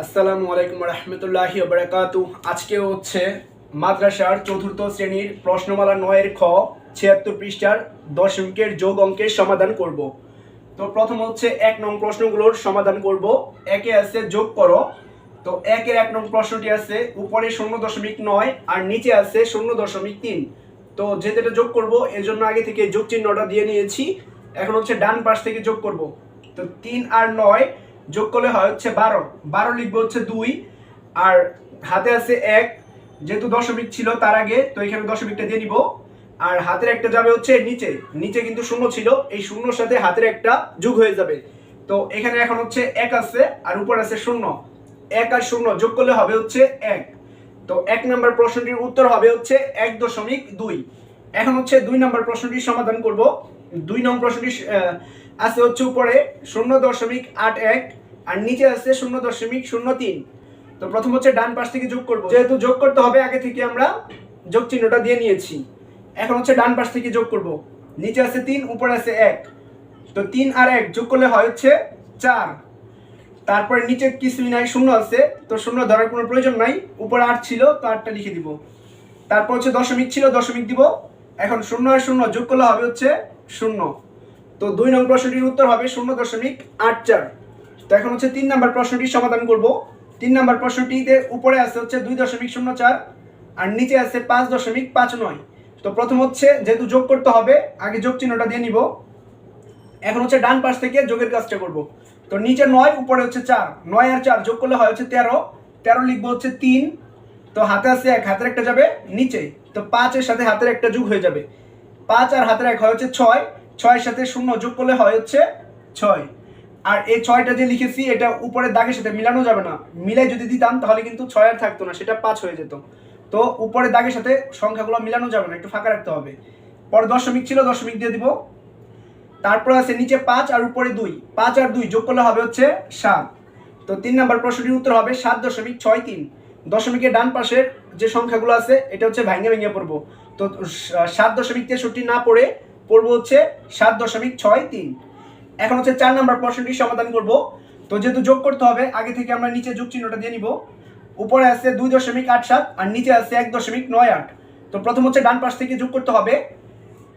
আসসালামু আলাইকুম রহমতুল্লাহি বারাকাতু আজকে হচ্ছে মাদ্রাসার চতুর্থ শ্রেণির প্রশ্নমালা নয়ের খ, ছিয়াত্তর পৃষ্ঠার দশমিকের যোগ অঙ্কের সমাধান করব। তো প্রথম হচ্ছে এক নং প্রশ্নগুলোর সমাধান করব। একে আছে যোগ করো। তো একের এক নং প্রশ্নটি আছে উপরে শূন্য দশমিক নয় আর নিচে আছে শূন্য দশমিক তিন। তো এটা যোগ করব এর জন্য আগে থেকে যোগ চিহ্নটা দিয়ে নিয়েছি। এখন হচ্ছে ডান পাশ থেকে যোগ করব। তো তিন আর নয় যোগ করলে হয় হচ্ছে বারো। বারো লিখব হচ্ছে দুই, আর হাতে আছে এক। যেহেতু দশমিক ছিল তার আগে, তো এখানে দশমিকটা দিয়ে নিব। আর হাতের একটা যাবে হচ্ছে নিচে। নিচে কিন্তু শূন্য ছিল, এই শূন্যর সাথে হাতের একটা যোগ হয়ে যাবে। তো এখানে এখন হচ্ছে এক আছে, আর উপর আছে শূন্য। এক আর শূন্য যোগ করলে হবে হচ্ছে এক। তো এক নম্বর প্রশ্নটির উত্তর হবে হচ্ছে এক দশমিক দুই। এখন হচ্ছে দুই নম্বর প্রশ্নটির সমাধান করব। দুই নং প্রশ্নটি আছে হচ্ছে উপরে শূন্য দশমিক আট এক, আর নিচে আছে শূন্য দশমিক শূন্য তিন। তো প্রথম হচ্ছে ডান পাশ থেকে যোগ করব। যেহেতু যোগ করতে হবে, আগে থেকে আমরা যোগ চিহ্নটা দিয়ে নিয়েছি। এখন হচ্ছে ডান পাশ থেকে যোগ করব। নিচে আছে তিন, উপরে আছে এক। তো তিন আর এক যোগ করলে হয় হচ্ছে চার। তারপরে নিচে কিছুই নাই, শূন্য আছে। তো শূন্য ধরার কোনো প্রয়োজন নাই। উপরে আট ছিল, তো আটটা লিখে দিব। তারপর হচ্ছে দশমিক ছিল, দশমিক দিব। এখন শূন্য আর শূন্য যোগ করলে হবে হচ্ছে শূন্য। তো দুই নম্বর প্রশ্নটির উত্তর হবে শূন্য দশমিক আট চার। তো এখন হচ্ছে তিন নম্বর প্রশ্নটির সমাধান করব। তিন নম্বর প্রশ্নটিতে উপরে আছে হচ্ছে দুই দশমিক শূন্য চার আর নিচে আছে পাঁচ দশমিক পাঁচ নয়। তো প্রথম হচ্ছে যেহেতু যোগ করতে হবে, আগে যোগ চিহ্নটা দিয়ে নিব। এখন হচ্ছে ডান পাশ থেকে যোগের কাজটা করব। তো নিচে নয়, উপরে হচ্ছে চার। নয় আর চার যোগ করলে হয় হচ্ছে তেরো। তেরো লিখব হচ্ছে তিন। তো হাতে আছে এক, হাতের একটা যাবে নিচে। তো পাঁচের সাথে হাতের একটা যোগ হয়ে যাবে। পাঁচ আর হাতের এক হয় হচ্ছে ছয়। ছয়ের সাথে শূন্য যোগ করলে হয় হচ্ছে ছয়। আর এই ছয়টা যে লিখেছি, এটা উপরের দাগের সাথে মিলানো যাবে না। মিলাই যদি দিতাম, তাহলে কিন্তু ছয় আর থাকতো না, সেটা পাঁচ হয়ে যেত। তো উপরের দাগের সাথে সংখ্যাগুলো মিলানো যাবে না, একটু ফাঁকা রাখতে হবে। পরে দশমিক ছিল, দশমিক দিয়ে দিব। তারপর আছে নিচে পাঁচ আর উপরে দুই। পাঁচ আর দুই যোগ করলে হবে হচ্ছে সাত। তো তিন নাম্বার প্রশ্নটির উত্তর হবে সাত দশমিক ছয় তিন। দশমিকের ডান পাশের যে সংখ্যাগুলো আছে, এটা হচ্ছে ভেঙে ভেঙে পড়ব। তো সাত দশমিক তেষট্টি না পড়ে পড়ব হচ্ছে সাত দশমিক ছয় তিন। এখন হচ্ছে চার নম্বর প্রশ্নটির সমাধান করব। তো যেহেতু যোগ করতে হবে, আগে থেকে আমরা নিচে যোগ চিহ্নটা দিয়ে নিব। উপরে আছে দুই দশমিক আট সাত আর নিচে আছে এক দশমিক নয় আট। তো প্রথম হচ্ছে ডান পাশ থেকে যোগ করতে হবে।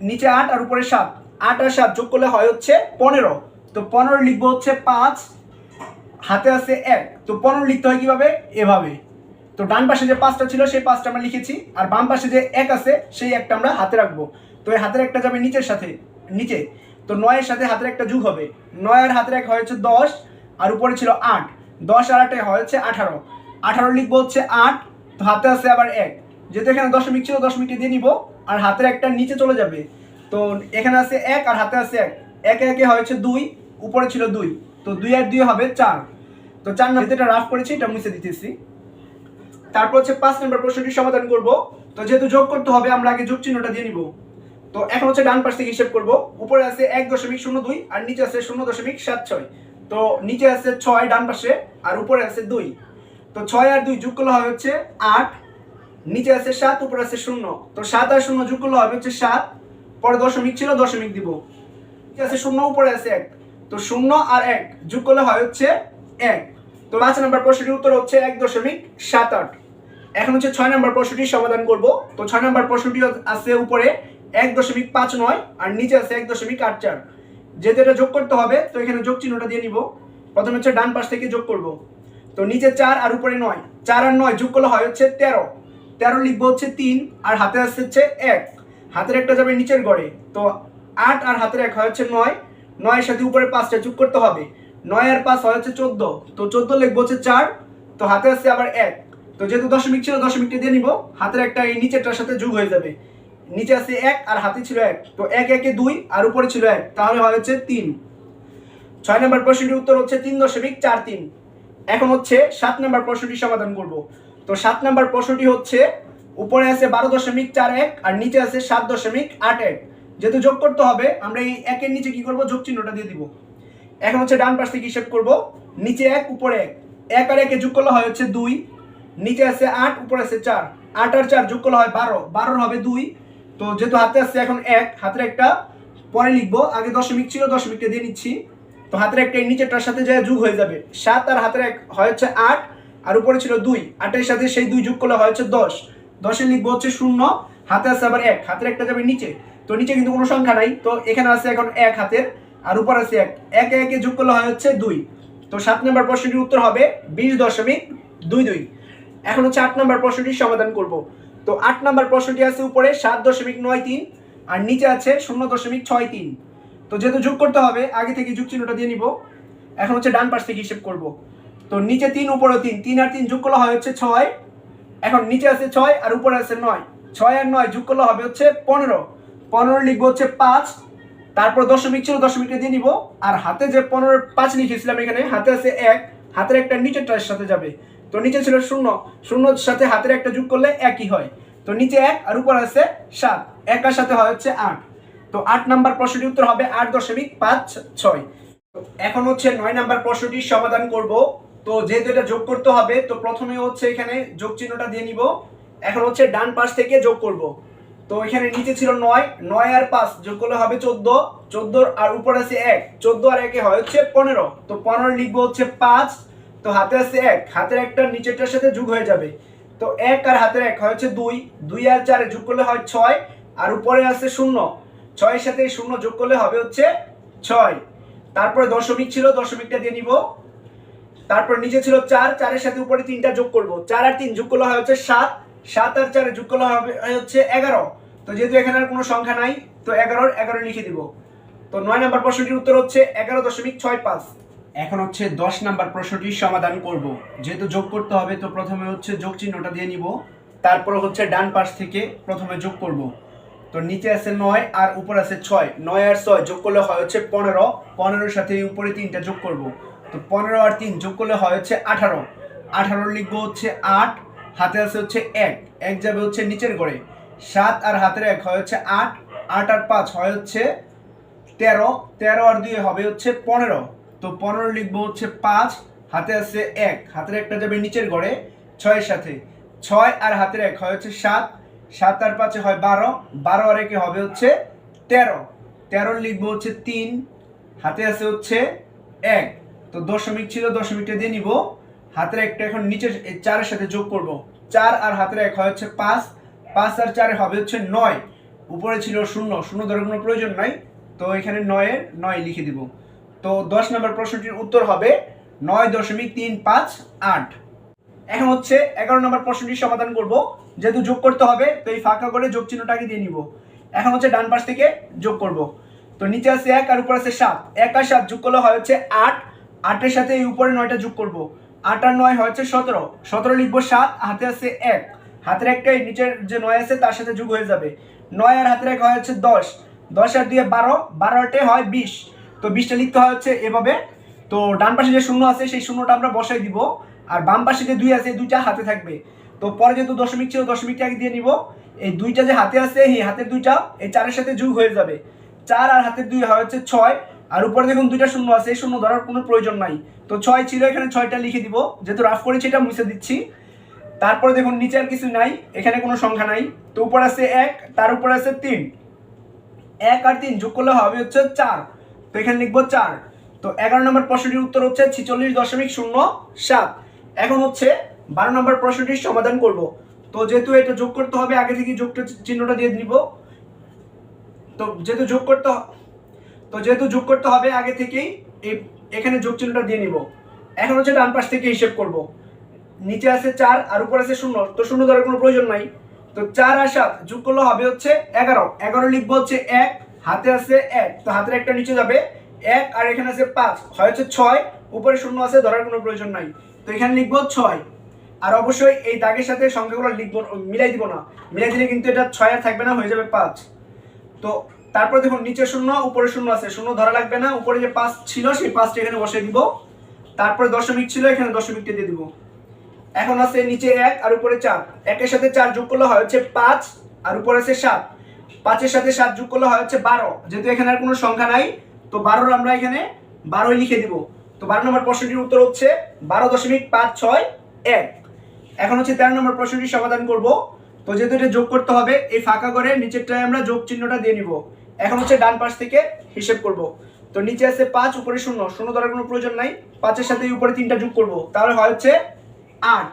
নিচে আট আর উপরে সাত। আট আর সাত যোগ করলে হয় হচ্ছে পনেরো। তো পনেরো লিখব হচ্ছে পাঁচ। হাতে আছে এক। তো পনেরো লিখতে হয় কীভাবে? এভাবে। তো ডান পাশে যে পাঁচটা ছিল, সেই পাঁচটা আমরা লিখেছি। আর বাম পাশে যে এক আছে, সেই একটা আমরা হাতে রাখব। তো এই হাতের একটা যাবে নিচের সাথে, নিচে। তো নয়ের সাথে হাতের একটা যুগ হবে। নয় আর হাতের এক হয় হচ্ছে দশ, আর উপরে ছিল আট। দশ আর আটে হয় হচ্ছে আঠারো। আঠারো লিখব হচ্ছে আট, তো হাতে আছে আবার এক। যেহেতু এখানে দশমিক ছিল, দশমিকটি দিয়ে নিব, আর হাতের একটা নিচে চলে যাবে। তো এখানে আছে এক, আর হাতে আছে এক। একে একে হয় হচ্ছে দুই, উপরে ছিল দুই। তো দুই আর দুই হবে চার। তো চার নম্বর যেটা রাফ করেছি, এটা মুছে দিতেছি। তারপর হচ্ছে পাঁচ নম্বর প্রশ্নটি সমাধান করব। তো যেহেতু যোগ করতে হবে, আমরা আগে যোগ চিহ্নটা দিয়ে নিব। তো এখন হচ্ছে ডান পাশ থেকে হিসেব করব। উপরে আছে এক দশমিক শূন্য দুই আর নিচে আছে শূন্য দশমিক সাত ছয়। তো নিচে আছে ছয় ডান পাশে আর উপরে আছে দুই। তো ছয় আর দুই যোগ করলে হবে হচ্ছে আট। নিচে আছে সাত, উপরে আছে শূন্য। তো সাত আর শূন্য যোগ করলে হবে হচ্ছে সাত। পরে দশমিক ছিল, দশমিক দিব। নিচে আছে শূন্য, উপরে আছে এক। তো শূন্য আর এক যোগ করলে হয় হচ্ছে এক। তো পাঁচ নম্বর প্রশ্নটির উত্তর হচ্ছে এক দশমিক সাত আট। এখন হচ্ছে ছয় নম্বর প্রশ্নটির সমাধান করব। তো ছয় নম্বর প্রশ্নটি আছে উপরে এক দশমিক পাঁচ নয় আর নিচে আছে এক দশমিক আট চার। এটা যোগ করতে হবে, তো এখানে যোগ চিহ্নটা দিয়ে নিব। প্রথমে হচ্ছে ডান পাশ থেকে যোগ করব। তো নিচে চার আর উপরে নয়। চার আর নয় যোগ করলে হয় হচ্ছে তেরো। তেরো লিখব হচ্ছে তিন, আর হাতে আসছে হচ্ছে এক। হাতের একটা যাবে নিচের গড়ে। তো আট আর হাতের এক হয় হচ্ছে নয়। নয়ের সাথে উপরে পাঁচটা যোগ করতে হবে। নয় আর পাঁচ হয় হচ্ছে চোদ্দ। তো চোদ্দ লিখব হচ্ছে চার। তো হাতে আসছে আবার এক। তো যেহেতু দশমিক ছিল, দশমিকটা দিয়ে নিব। হাতের একটা এই নিচেরটার সাথে যোগ হয়ে যাবে। নিচে আছে এক আর হাতে ছিল এক। তো এক, একে দুই আর উপরে ছিল এক। তাহলে হয় হচ্ছে তিন। ছয় নম্বর প্রশ্নটির উত্তর হচ্ছে তিন দশমিক চার তিন। এখন হচ্ছে সাত নম্বর প্রশ্নটি সমাধান করব। তো সাত নম্বর প্রশ্নটি হচ্ছে, উপরে আছে বারো দশমিক চার এক আর নিচে আছে সাত দশমিক আট এক। যেহেতু যোগ করতে হবে, আমরা এই একের নিচে কি করব? যোগ চিহ্নটা দিয়ে দিব। এখন হচ্ছে ডান পাশ থেকে হিসেব করব। নিচে এক, উপরে এক। এক আর একে যোগ করলে হয় হচ্ছে দুই। নিচে আছে আট, উপরে আছে চার। আট আর চার যোগ করলে হয় বারো। বারোর হবে দুই। তো যেহেতু হাতে আসছে এখন এক, হাতের একটা পরে লিখব। আগে দশমিক ছিল, দশমিকটা দিয়ে নিচ্ছি। তো হাতের একটা নিচেরটার সাথে যায় যোগ হয়ে যাবে, সাত আর হাতের এক হয় হচ্ছে আট, আর উপরে ছিল দুই। আটের সাথে সেই দুই যোগ করলে হয় হচ্ছে দশ। দশে লিখব হচ্ছে শূন্য, হাতে আছে আবার এক, হাতের একটা যাবে নিচে। তো নিচে কিন্তু কোনো সংখ্যা নাই। তো এখানে আছে এখন এক হাতের, আর উপর আছে এক। একে একে যোগ করলে হয় হচ্ছে দুই। তো সাত নম্বর প্রশ্নটির উত্তর হবে বিশ দশমিক দুই দুই। এখন হচ্ছে আট নম্বর প্রশ্নটির সমাধান করব। তো আট নম্বর প্রশ্নটি আছে উপরে, সাত দশমিক নয় তিন, আর নিচে আছে শূন্য দশমিক ছয় তিন। তো যেহেতু যোগ করতে হবে, আগে থেকে যোগ চিহ্নটা দিয়ে নিব। এখন হচ্ছে ডান পাশ থেকে হিসেব করব। তো নিচে তিন, উপরে তিন তিন আর তিন যোগ করলে হয় হচ্ছে ছয়। এখন নিচে আছে ছয় আর উপরে আছে নয়। ছয় আর নয় যোগ করলে হবে হচ্ছে পনেরো। পনেরো লিখব হচ্ছে পাঁচ। তারপর দশমিক ছিল দশমিকটা দিয়ে নিব। আর হাতে যে পনেরো, পাঁচ লিখেছিলাম এখানে, হাতে আছে এক। হাতের একটা নিচের নিচেরটার সাথে যাবে। তো নিচে ছিল শূন্য। শূন্যর সাথে হাতের একটা যোগ করলে একই হয়। তো নিচে এক আর উপর আছে সাত। একার সাথে হয় হচ্ছে আট। তো আট নাম্বার প্রশ্নটির উত্তর হবে আট দশমিক পাঁচ ছয়। এখন হচ্ছে নয় নাম্বার প্রশ্নটির সমাধান করব। তো যেহেতু এটা যোগ করতে হবে, তো প্রথমে হচ্ছে এখানে যোগ চিহ্নটা দিয়ে নিব। এখন হচ্ছে ডান পাশ থেকে যোগ করব। তো এখানে নিচে ছিল নয় নয় আর পাঁচ যোগ করলে হবে চোদ্দ। চোদ্দ আর উপর আছে এক। চোদ্দ আর একে হয় হচ্ছে পনেরো। তো পনেরো লিখব হচ্ছে পাঁচ। তো হাতে আছে এক, হাতের একটা নিচেরটার সাথে যোগ হয়ে যাবে। তো এক আর হাতের এক হচ্ছে দুই দুই আর চারে যোগ করলে হয় ছয়, আর উপরে আছে শূন্য। ছয়ের সাথে শূন্য যোগ করলে হবে হচ্ছে ছয়। তারপরে দশমিক ছিল, দশমিকটা দিয়ে নিব। তারপর নিচে ছিল চার, চারের সাথে উপরে তিনটা যোগ করব। চার আর তিন যোগ করলে হয় হচ্ছে সাত সাত আর চারে যোগ করলে হবে হচ্ছে এগারো। তো যেহেতু এখানে আর কোনো সংখ্যা নাই, তো এগারোর এগারো লিখে দিব। তো নয় নম্বর প্রশ্নটির উত্তর হচ্ছে এগারো দশমিক ছয় পাঁচ। এখন হচ্ছে দশ নাম্বার প্রশ্নটির সমাধান করব। যেহেতু যোগ করতে হবে, তো প্রথমে হচ্ছে যোগ চিহ্নটা দিয়ে নিব। তারপর হচ্ছে ডান পাশ থেকে প্রথমে যোগ করব। তো নিচে আছে নয় আর উপর আছে ছয়। নয় আর ছয় যোগ করলে হয় হচ্ছে পনেরো। পনেরোর সাথে উপরে তিনটা যোগ করব। তো পনেরো আর তিন যোগ করলে হয় হচ্ছে আঠারো। আঠারো লিখব হচ্ছে আট, হাতে আছে হচ্ছে এক। এক যাবে হচ্ছে নিচের গড়ে। সাত আর হাতের এক হয় হচ্ছে আট। আট আর পাঁচ হয় হচ্ছে তেরো। তেরো আর দুই হবে হচ্ছে পনেরো। তো পনেরো লিখব হচ্ছে পাঁচ, হাতে আছে এক। হাতের একটা যাবে নিচের গড়ে, ছয়ের সাথে। ছয় আর হাতের এক হয় হচ্ছে সাত। সাত আর পাঁচে হয় বারো। বারো আর একে হবে হচ্ছে তেরো। তেরো লিখব হচ্ছে তিন। হাতে আছে হচ্ছে এক। তো দশমিক ছিল, দশমিকটা দিয়ে নিব। হাতের একটা এখন নিচের চারের সাথে যোগ করব। চার আর হাতের এক হয় হচ্ছে পাঁচ। পাঁচ আর চারে হবে হচ্ছে নয়। উপরে ছিল শূন্য। শূন্য ধরার কোনো প্রয়োজন নাই। তো এখানে নয়ের নয় লিখে দিব। তো দশ নম্বর প্রশ্নটির উত্তর হবে নয় দশমিক তিন পাঁচ আট। এখন হচ্ছে এগারো নম্বর প্রশ্নটির সমাধান করব। যেহেতু যোগ করতে হবে, তো এই ফাঁকা করে যোগ চিহ্নটাকে দিয়ে নিব। এখন হচ্ছে ডান পাশ থেকে যোগ করব। তো নিচে আছে এক আর উপর আছে সাত। এক আর সাত যোগ করলে হয় হচ্ছে আট। আটের সাথে এই উপরে নয়টা যোগ করব। আট আর নয় হচ্ছে সতেরো। সতেরো লিখব সাত, হাতে আছে এক। হাতের একটা এই নিচের যে নয় আছে তার সাথে যোগ হয়ে যাবে। নয় আর হাতের এক হয় হচ্ছে দশ। দশ আর দুয়ে বারো। বারোটে হয় বিশ। তো বিশটা লিখতে হয় হচ্ছে এভাবে। তো ডান পাশে যে শূন্য আছে, সেই শূন্যটা আমরা বসাই দিব। আর বাম পাশে যে দুই আছে, দুইটা হাতে থাকবে। তো পরে যেহেতু দশমিক ছিল, দশমিকটা আগে দিয়ে নিব। এই দুইটা যে হাতে আছে, এই হাতের দুইটা এই চারের সাথে যোগ হয়ে যাবে। চার আর হাতের দুই হয় হচ্ছে ছয়। আর উপরে দেখুন দুইটা শূন্য আছে, এই শূন্য ধরার কোনো প্রয়োজন নাই। তো ছয় ছিল, এখানে ছয়টা লিখে দিব। যেহেতু রাফ করেছি, এটা মুছে দিচ্ছি। তারপরে দেখুন, নিচে আর কিছু নাই, এখানে কোনো সংখ্যা নাই। তো উপর আছে এক, তার উপর আছে তিন। এক আর তিন যোগ করলে হবে হচ্ছে চার। এখানে লিখব চার। তো এগারো নম্বর প্রশ্নটির উত্তর হচ্ছে ছিচল্লিশ দশমিক শূন্য সাত। এখন হচ্ছে বারো নম্বর প্রশ্নটির সমাধান করব। তো যেহেতু এটা যোগ করতে হবে, আগে থেকে যোগটা চিহ্নটা দিয়ে দিব। তো যেহেতু যোগ করতে তো যেহেতু যোগ করতে হবে, আগে থেকেই এই এখানে যোগ চিহ্নটা দিয়ে নিব। এখন হচ্ছে ডান পাশ থেকে হিসেব করব। নিচে আছে চার, আর উপর আছে শূন্য। তো শূন্য ধরার কোনো প্রয়োজন নাই। তো চার আর সাত যোগ করলে হবে হচ্ছে এগারো। এগারো লিখব হচ্ছে এক হাতে আছে এক, তো হাতের একটা নিচে যাবে। এক আর এখানে আছে পাঁচ, হয় হচ্ছে ছয়, উপরে শূন্য আছে, ধরার কোনো প্রয়োজন নাই। তো এখানে লিখব ছয়। আর অবশ্যই এই দাগের সাথে সংখ্যাগুলো লিখব, মিলাই দিব না। মিলাই দিলে কিন্তু এটা ছয় আর থাকবে না, হয়ে যাবে পাঁচ। তো তারপর দেখুন, নিচে শূন্য, উপরে শূন্য আছে। শূন্য ধরা লাগবে না, উপরে যে পাঁচ ছিল, সেই পাঁচটা এখানে বসিয়ে দিব। তারপরে দশমিক ছিল, এখানে দশমিকটা দিয়ে দিব। এখন আছে নিচে এক আর উপরে চার। একের সাথে চার যোগ করলে হয় হচ্ছে পাঁচ, আর উপরে আছে সাত। পাঁচের সাথে সাত যোগ করলে হয় হচ্ছে বারো। যেহেতু এখানে আর কোনো সংখ্যা নাই, তো বারোর আমরা এখানে বারোই লিখে দিব। তো বারো নম্বর প্রশ্নটির উত্তর হচ্ছে বারো দশমিক পাঁচ ছয় এক। এখন হচ্ছে তেরো নম্বর প্রশ্নটির সমাধান করব। তো যেহেতু এটা যোগ করতে হবে, এই ফাঁকা করে নিচেরটায় আমরা যোগ চিহ্নটা দিয়ে নিব। এখন হচ্ছে ডান পাশ থেকে হিসেব করব। তো নিচে আছে পাঁচ, উপরে শূন্য। শূন্য ধরার কোনো প্রয়োজন নাই। পাঁচের সাথে উপরে তিনটা যোগ করব। তাহলে হয় হচ্ছে আট।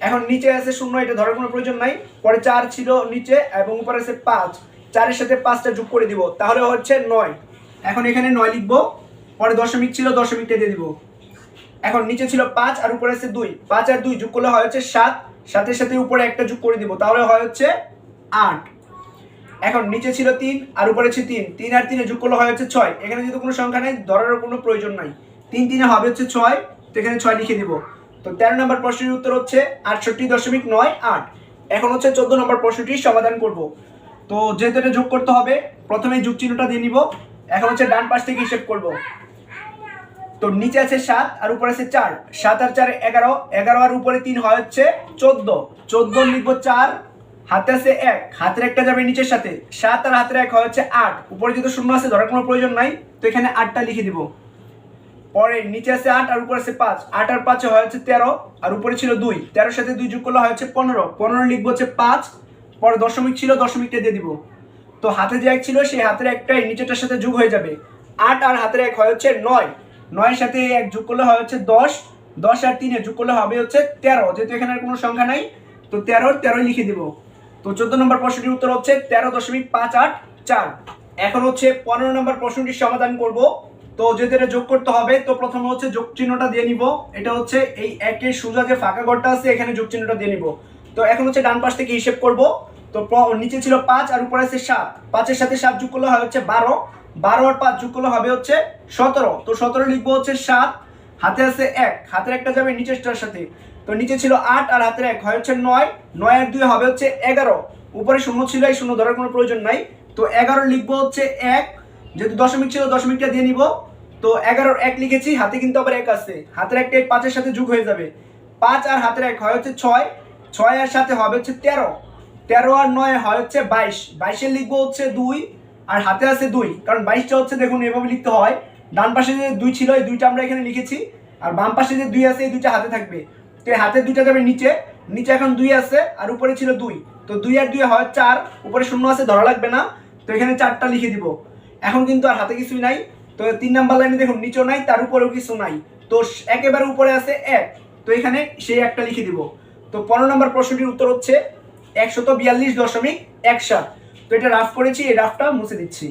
এখন নিচে আছে শূন্য, এটা ধরার কোনো প্রয়োজন নাই। পরে চার ছিল নিচে এবং উপরে আছে পাঁচ। চারের সাথে পাঁচটা যোগ করে দিব, তাহলে হচ্ছে নয়। এখন এখানে নয় লিখব, পরে দশমিক ছিল দশমিকটা দিয়ে দিব। এখন নিচে ছিল পাঁচ আর উপরে আছে দুই। পাঁচ আর দুই যোগ করলে হয় হচ্ছে সাত। সাতের সাথে উপরে একটা যোগ করে দিব, তাহলে হয় হচ্ছে আট। এখন নিচে ছিল তিন আর উপরে ছিল তিন। তিন আর তিনে যোগ করলে হয় হচ্ছে ছয়। এখানে যেহেতু কোনো সংখ্যা নেই ধরার কোনো প্রয়োজন নাই। তিন তিনে হবে হচ্ছে ছয়, তো এখানে ছয় লিখে দিব। তো তেরো নম্বর প্রশ্নের উত্তর হচ্ছে আটষট্টি দশমিক নয় আট। এখন হচ্ছে চোদ্দ নম্বর প্রশ্নটির সমাধান করব। তো যেহেতু এটা যোগ করতে হবে প্রথমে যোগ চিহ্নটা দিয়ে নিব। এখন হচ্ছে ডান পাশ থেকে হিসেব করব। তো নিচে আছে সাত আর উপরে আছে চার। সাত আর চার এগারো। এগারো আর উপরে তিন হয় হচ্ছে চোদ্দ। চোদ্দ লিখব চার। হাতে আছে এক। হাতের একটা যাবে নিচের সাথে। সাত আর হাতের এক হয় হচ্ছে আট। উপরে যেহেতু শূন্য আছে, ধরার কোনো প্রয়োজন নাই। তো এখানে আটটা লিখে দিব। পরে নিচে আছে আট আর উপরে আছে পাঁচ। আট আর পাঁচে হয় হচ্ছে তেরো, আর উপরে ছিল দুই। তেরোর সাথে দুই যোগ করলে হয় হচ্ছে পনেরো। পনেরো লিখব হচ্ছে পাঁচ, পরে দশমিক ছিল, দশমিকটা দিয়ে দিব। তো হাতে যে এক ছিল, সেই হাতের একটাই নিচেটার সাথে যোগ হয়ে যাবে। আট আর হাতের এক হয় হচ্ছে নয়। নয়ের সাথে এক যোগ করলে হয় হচ্ছে দশ। দশ আর তিনে যোগ করলে হবে হচ্ছে তেরো। যেহেতু এখানে আর কোনো সংখ্যা নাই, তো তেরোর তেরোই লিখে দিব। তো চোদ্দ নম্বর প্রশ্নটির উত্তর হচ্ছে তেরো দশমিক পাঁচ আট চার। এখন হচ্ছে পনেরো নম্বর প্রশ্নটির সমাধান করব। তো এটা যোগ করতে হবে, তো প্রথমে হচ্ছে যোগ চিহ্নটা দিয়ে নিব। এটা হচ্ছে এই একের সোজা যে ফাঁকা ঘরটা আছে, এখানে যোগ চিহ্নটা দিয়ে নিব। তো এখন হচ্ছে ডান পাশ থেকে হিসেব করব। তো নিচে ছিল পাঁচ আর উপরে আছে সাত। পাঁচের সাথে সাত যোগ করলে হয় হচ্ছে বারো। বারো আর পাঁচ যোগ করলে হবে হচ্ছে সতেরো। তো সতেরো লিখব হচ্ছে সাত। হাতে আছে এক। হাতের একটা যাবে নিচেরটার সাথে। তো নিচে ছিল আট আর হাতের এক হয় হচ্ছে নয়। নয় আর দুই হবে হচ্ছে এগারো। উপরে শূন্য ছিল, এই শূন্য ধরার কোনো প্রয়োজন নাই। তো এগারো লিখব হচ্ছে এক। যেহেতু দশমিক ছিল, দশমিকটা দিয়ে নিব। তো এগারোর এক লিখেছি, হাতে কিন্তু আবার এক আছে। হাতের একটা এক পাঁচের সাথে যোগ হয়ে যাবে। পাঁচ আর হাতের এক হয় হচ্ছে ছয়। ছয় আর সাথে হবে হচ্ছে তেরো। তেরো আর নয় হয় হচ্ছে বাইশ। বাইশে লিখব হচ্ছে দুই আর হাতে আছে দুই। কারণ বাইশটা হচ্ছে দেখুন, এভাবে লিখতে হয়। ডান পাশে যে দুই ছিল, এই দুইটা আমরা এখানে লিখেছি। আর বাম পাশে যে দুই আছে, এই দুইটা হাতে থাকবে। তো এই হাতের দুইটা যাবে নিচে। নিচে এখন দুই আছে, আর উপরে ছিল দুই। তো দুই আর দুই হয় চার। উপরে শূন্য আছে, ধরা লাগবে না। তো এখানে চারটা লিখে দিব। এখন কিন্তু আর হাতে কিছুই নাই। তো তিন নাম্বার লাইনে দেখুন, নিচেও নাই, তার উপরেও কিছু নাই। তো একেবারে উপরে আছে এক। তো এখানে সেই একটা লিখে দিব। তো পনেরো নম্বর প্রশ্নটির উত্তর হচ্ছে একশত বিয়াল্লিশ দশমিক এক সাত। তো এটা রাফ করেছি, এই রাফটা মুছে দিচ্ছি।